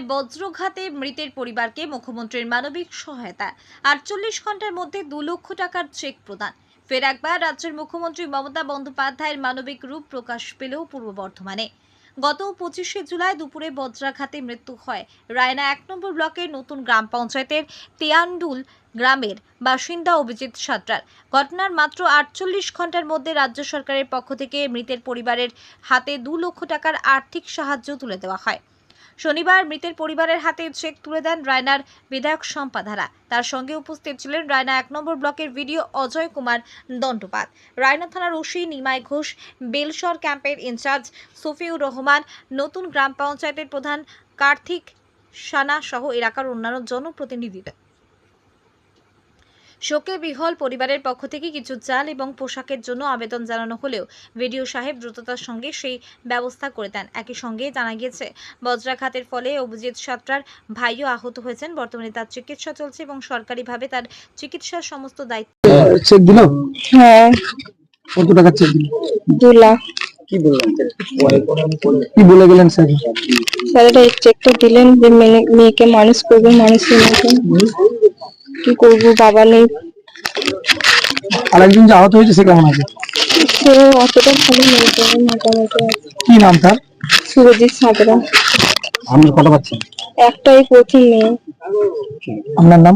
বজ্রঘাতে মৃতের পরিবারকে মুখ্যমন্ত্রীর মানবিক সহায়তা। আটচল্লিশ ঘণ্টার মধ্যে দু লক্ষ টাকার চেক প্রদান। ফের একবার রাজ্যের মুখ্যমন্ত্রী মমতা বন্দ্যোপাধ্যায়ের মানবিক রূপ প্রকাশ পেল পূর্ব বর্ধমানে। গত পঁচিশে জুলাই দুপুরে বজ্রাঘাতে মৃত্যু হয় রায়না এক নম্বর ব্লকের নতুন গ্রাম পঞ্চায়েতের তিয়ান্ডুল গ্রামের বাসিন্দা অভিজিৎ সাঁতরার। ঘটনার মাত্র আটচল্লিশ ঘণ্টার মধ্যে রাজ্য সরকারের পক্ষ থেকে মৃতের পরিবারের হাতে দু লক্ষ টাকার আর্থিক সাহায্য তুলে দেওয়া হয়। শনিবার মৃতের পরিবারের হাতে চেক তুলে দেন রায়নার বিধায়ক সম্পাধারা তার সঙ্গে উপস্থিত ছিলেন রায়না এক নম্বর ব্লকের ভিডিও অজয় কুমার দণ্ডপাত। রায়না থানার ওসি নিমাই ঘোষ, বেলসর ক্যাম্পের ইনচার্জ সফিউর রহমান, নতুন গ্রাম পঞ্চায়েতের প্রধান কার্তিক সানা সহ এলাকার অন্যান্য জনপ্রতিনিধিরা। শোকে বিহল পরিবারের পক্ষ থেকে কিছু চাল এবং পোশাকের জন্য আবেদন জানানো হলেও ভিডিও সাহেব দ্রুততার সঙ্গে সেই ব্যবস্থা করে দেন। একই সঙ্গে জানা গিয়েছে বজ্রাঘাতের ফলে অভিজিৎ সাত্রার ভাইও আহত হয়েছেন। বর্তমানে তার চিকিৎসা চলছে এবং সরকারিভাবে তার চিকিৎসার সমস্ত দায়িত্ব চেক দিল? হ্যাঁ। কত টাকা চেক দিল? দু লাখ। কি বললেন কি বলে গেলেন স্যার? স্যার এটা চেকটা দিলেন যে মেয়ে- মেয়েকে মানুষ করবে মানুষের মতন। কি করব বাবা নেই। আরেকজন যে আহত হয়েছে সে কেমন আছে? সে অতটা ভালো নেই তবে মোটামুটি আছে। কি নাম তার? সুরজিৎ সাঁতরা। আমরা কথা পাচ্ছি একটাই প্রথম মেয়ে। আপনার নাম?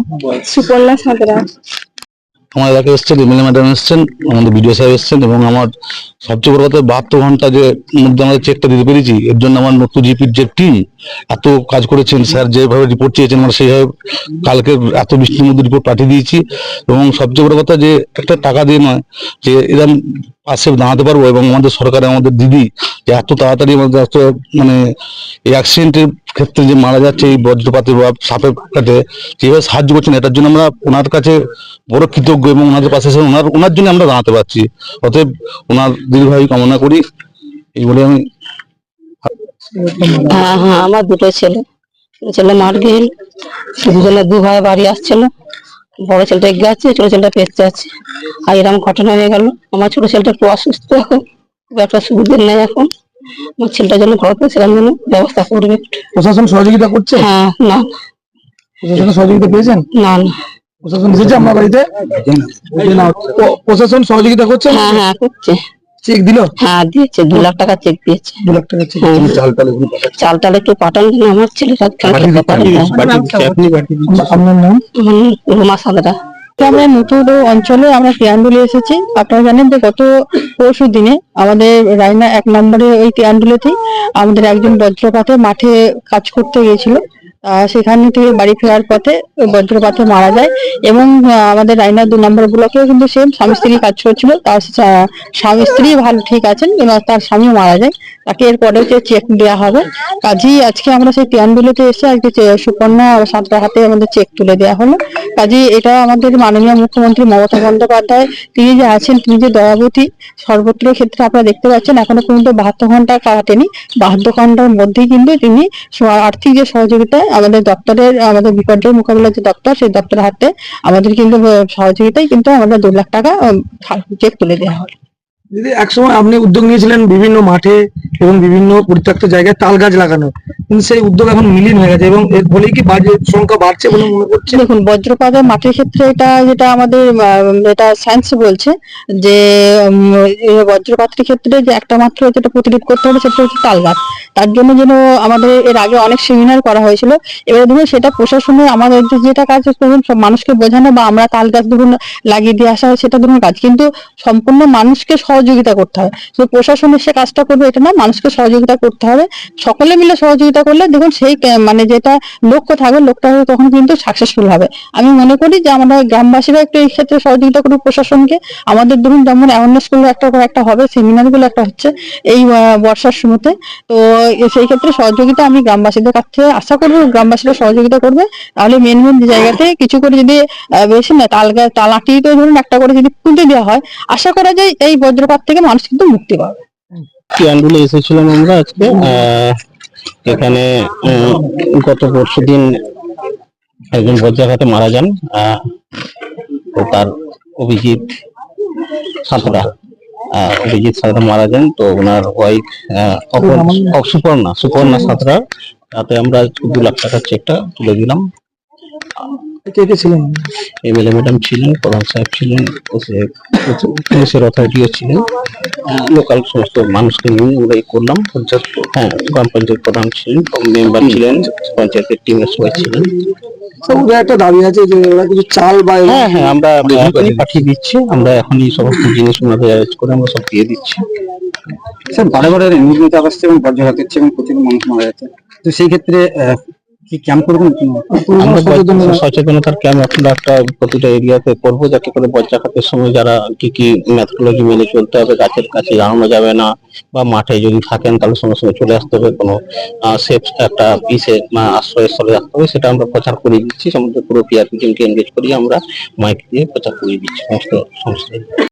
সুপর্ণা সাঁতরা। আমার এলাকায় এসছেন এমএলএ ম্যাডাম এসছেন, আমাদের বিডিও সাহেব এসছেন এবং আমার সবচেয়ে বড় কথা বাহাত্তর ঘণ্টা যে মধ্যে আমাদের চেকটা দিতে পেরেছি, এর জন্য আমার নতুন জিপির যে টিম এত কাজ করেছেন স্যার, যেভাবে রিপোর্ট চেয়েছেন, আমরা সেইভাবে কালকে এত বৃষ্টির মধ্যে রিপোর্ট পাঠিয়ে দিয়েছি এবং সবচেয়ে বড় কথা যে একটা টাকা দিয়ে নয়, যে এরকম পাশে দাঁড়াতে পারব এবং আমাদের সরকার আমাদের দিদি যে এত তাড়াতাড়ি আমাদের এত মানে এই অ্যাক্সিডেন্টের ক্ষেত্রে যে মারা যাচ্ছে, এই বজ্রপাতে বা সাপের কাটে যেভাবে সাহায্য করছেন, এটার জন্য আমরা ওনার কাছে বড় কৃতজ্ঞ এবং ওনাদের পাশে এসে ওনার ওনার জন্য আমরা দাঁড়াতে পারছি। অতএব ওনার দীর্ঘায়ু কামনা করি। এই বলে আমি হ্যাঁ হ্যাঁ আমার দুটো ছেলে। ছেলে মার গেল দুজনে দু ভাই বাড়ি আসছিল। বড় ছেলেটা এগিয়ে আছে ছোট ছেলেটা পেঁচে আছে। আর এরকম ঘটনা হয়ে গেল। আমার ছোট ছেলেটা একটু অসুস্থ। এখন খুব একটা সুবিধে নেই এখন। আমার ছেলেটার জন্য ঘর সেরকম জন্য ব্যবস্থা করবে প্রশাসন সহযোগিতা করছে? হ্যাঁ না। প্রশাসন সহযোগিতা পেয়েছেন? না না। প্রশাসন এসেছে আপনার বাড়িতে? না, প্রশাসন সহযোগিতা করছে? হ্যাঁ হ্যাঁ করছে। চেক দিল? হ্যাঁ দিয়েছে দু লাখ টাকা চেক দিয়েছে। দু লাখ টাকা চেক হ্যাঁ। চাল টাল চাল টাল একটু পাঠান যেন আমার দিতে পাঠান আপনার নাম? রুমা সাদরা আমরা নতুন অঞ্চলে আমরা তিয়ান্ডুলে এসেছি। আপনারা জানেন যে গত পরশু দিনে আমাদের রায়না এক নম্বরে ওই তিয়ান্ডুলেতেই আমাদের একজন বজ্রপাতে মাঠে কাজ করতে গিয়েছিল। সেখান থেকে বাড়ি ফেরার পথে বজ্রপাতে মারা যায় এবং আমাদের রায়না দু নম্বর ব্লকেও কিন্তু সেম স্বামী স্ত্রী কাজ করছিল, তার স্বামী স্ত্রী ভালো ঠিক আছেন এবং তার স্বামী মারা যায়। তাকে এরপরেও যে চেক দেওয়া হবে। কাজেই আজকে আমরা সেই তিয়ান্ডুলেতে এসে আজকে সুকন্যা সাঁতরা হাতে আমাদের চেক তুলে দেওয়া হলো। কাজে এটা আমাদের মাননীয় মুখ্যমন্ত্রী মমতা বন্দ্যোপাধ্যায়, তিনি যে আছেন, তিনি যে দয়াবতী, সর্বত্র ক্ষেত্রে আপনারা দেখতে পাচ্ছেন, এখনও পর্যন্ত বাহাত্তর ঘণ্টা কাটেনি। বাহাত্তর ঘণ্টার মধ্যেই কিন্তু তিনি আর্থিক যে সহযোগিতায় আমাদের দপ্তরের, আমাদের বিপর্যয় মোকাবিলার যে দপ্তর, সেই দপ্তরের হাতে আমাদের কিন্তু সহযোগিতায় কিন্তু আমাদের দু লাখ টাকা চেক তুলে দেওয়া হয়। দিদি, একসময় আপনি উদ্যোগ নিয়েছিলেন বিভিন্ন মাঠে এবং বিভিন্ন পরিত্যক্ত জায়গায় তাল গাছ লাগানো। কিন্তু সেই উদ্যোগ এখন মিলিন হয়ে গেছে এবং এর ফলেই কি বাজেট সংখ্যা বাড়ছে বলে মনে করছে দেখুন, বজ্রপাতের মাটির ক্ষেত্রে এটা, যেটা আমাদের এটা সায়েন্স বলছে যে বজ্রপাতের ক্ষেত্রে যে একটা মাত্র যেটা প্রতিরোধ করতে হবে সেটা হচ্ছে তাল গাছ। তার জন্য যেন আমাদের, এর আগে অনেক সেমিনার করা হয়েছিল। এবারে ধরুন সেটা প্রশাসনে আমাদের যেটা কাজ ধরুন মানুষকে বোঝানো বা আমরা তাল গাছ ধরুন লাগিয়ে দিয়ে আসা হয়, সেটা ধরুন কাজ। কিন্তু সম্পূর্ণ মানুষকে সহযোগিতা করতে হয়। তো প্রশাসন সে কাজটা করবে, এটা না মানুষকে সহযোগিতা করতে হবে। সকলে মিলে সহযোগিতা করলে দেখুন সেই মানে যেটা লক্ষ্য থাকবে লোকটা তখন কিন্তু সাকসেসফুল হবে। আমি মনে করি যে আমরা গ্রামবাসীরা একটু এই ক্ষেত্রে সহযোগিতা করব প্রশাসনকে। আমাদের ধরুন যেমন অ্যাওয়ারনেসগুলো একটা করে একটা হবে সেমিনারগুলো একটা হচ্ছে এই বর্ষার সময়তে। তো সেই ক্ষেত্রে সহযোগিতা আমি গ্রামবাসীদের কাছ থেকে আশা করব গ্রামবাসীরা সহযোগিতা করবে। তাহলে মেন মেন জায়গাতে কিছু করে যদি বেশি না, তাল গাছ তাল আটিয়ে তো ধরুন একটা করে যদি পুঁতে দেওয়া হয়, আশা করা যায় এই বজ্রপাত থেকে মানুষ কিন্তু মুক্তি পাবে। তিয়ান্ডুলে এসেছিলাম আমরা আজকে এখানে গত পরশু দিন একজন বজ্রাঘাতে মারা যান তার অভিজিৎ সাঁতরা অভিজিৎ সাঁতরা মারা যান তো ওনার ওয়াইফ সুপর্ণা সুপর্ণা সাঁতরা। তাতে আমরা দু লাখ টাকার চেকটা তুলে দিলাম। কে কে ছিলেন? এমএলএ ম্যাডাম ছিলেন প্রধান সাহেব ছিলেন পুলিশের অথরিটিও ছিলেন। লোকাল সমস্ত মানুষকে নিয়ে আমরা এই করলাম। হ্যাঁ গ্রাম পঞ্চায়েত প্রধান ছিলেন মেম্বার ছিলেন পঞ্চায়েতের টিমের সবাই ছিলেন। ওদের একটা দাবি আছে যে ওরা কিছু চাল বা হ্যাঁ হ্যাঁ আমরা এখনই পাঠিয়ে দিচ্ছি। আমরা এখনই সমস্ত জিনিস ওনাদের অ্যারেঞ্জ করে আমরা সব দিয়ে দিচ্ছি। স্যার বারে বারে নিউজ নিতে আসছে এবং বজ্রাঘাত হচ্ছে এবং প্রচুর মানুষ মারা যাচ্ছে তো সেই ক্ষেত্রে কি ক্যাম্প করবেন আমরা সচেতনতার ক্যাম্প এখন একটা প্রতিটা এরিয়াতে করব যাতে করে বজ্রাঘাতের সময় যারা কি কি মেনে চলতে হবে গাছের কাছে দাঁড়ানো যাবে না বা মাঠে যদি থাকেন তাহলে সঙ্গে সঙ্গে চলে আসতে হবে কোনো সেফ একটা পিসে আশ্রয়স্থলে রাখতে হবে সেটা আমরা প্রচার করে দিচ্ছি সমস্ত পুরো পিআরপি টিমকে এনগেজ করিয়ে আমরা মাইক দিয়ে প্রচার করে দিচ্ছি সমস্ত সমস্ত।